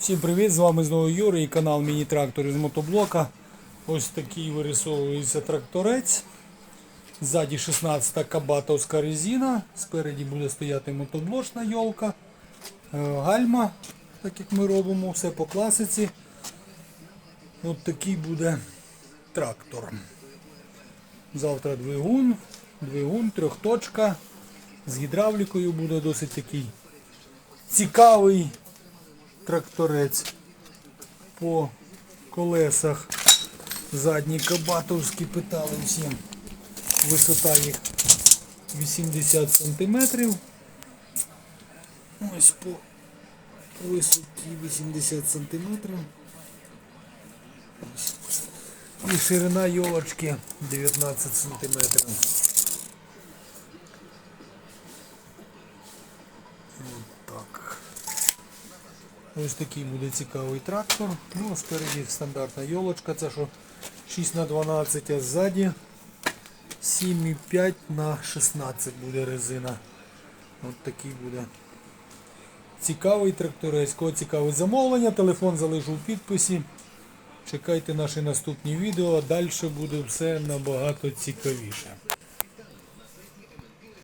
Всім привіт! З вами знову Юрій, канал Міні-трактор із мотоблока. Ось такий вирисовується тракторець. Ззаді 16 кабатовська резина. Спереді буде стояти мотоблочна йолка. Е, Гальма, так як ми робимо, все по класиці. Ось такий буде трактор. Завтра двигун, двигун, трьохточка. З гідравлікою буде досить такий цікавий тракторець по колесах. Задні кабатовські питали всім. Висота їх 80 см. Ось по висоті 80 см. І ширина йолочки 19 см. Так. Ось такий буде цікавий трактор. Ну, спереді стандартна йолочка, це що 6 на 12, а ззаді 7,5 на 16 буде резина. Ось такий буде цікавий тракторець. Кого цікавить замовлення, телефон залишу в підписі. Чекайте наші наступні відео, а далі буде все набагато цікавіше.